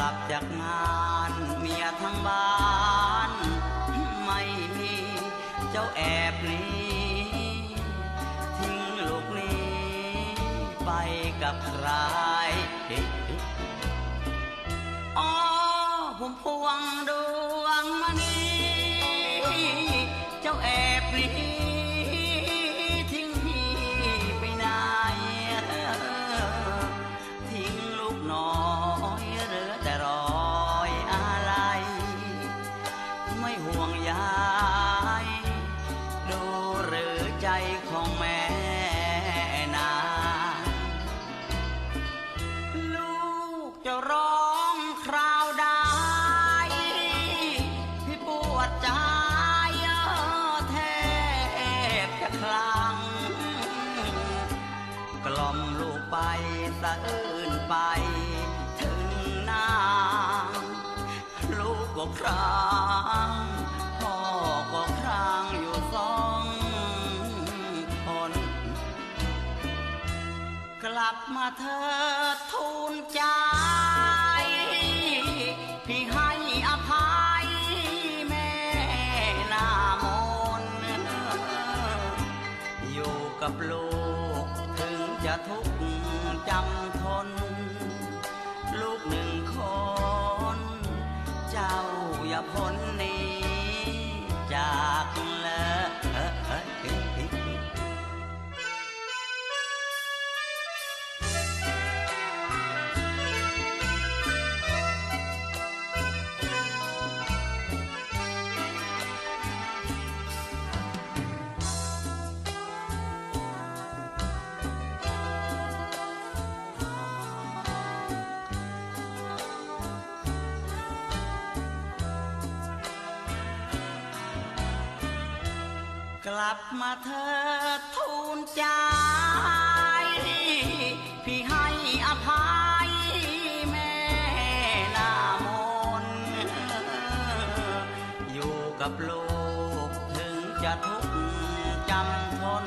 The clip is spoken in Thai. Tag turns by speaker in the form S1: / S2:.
S1: ลับจากงานเมียทั้งบ้าน ไม่มีเจ้าแอบนี้ทิ้งลูกนี้ไปกับใครอ๋อผมพวงดวงมณีเจ้าแอบ ห่วงยายดูหรือใจของแม่นาลูกจะร้องคราวใดพี่ปวดใจแทบจะคลั่งกล่อมลูกไปสะอื้นไป ถึงนางลูกก็ครา กลับมาเธอทูลใจพี่ให้อภัยแม่หน้ามนอยู่กับลูกถึงจะทุกข์จำทน ลูกหนึ่งคน เจ้าอย่าพ้น กลับมาเธอทูลใจพี่ให้อภัยแม่นามนอยู่กับลูกถึงจะทุกข์จำทน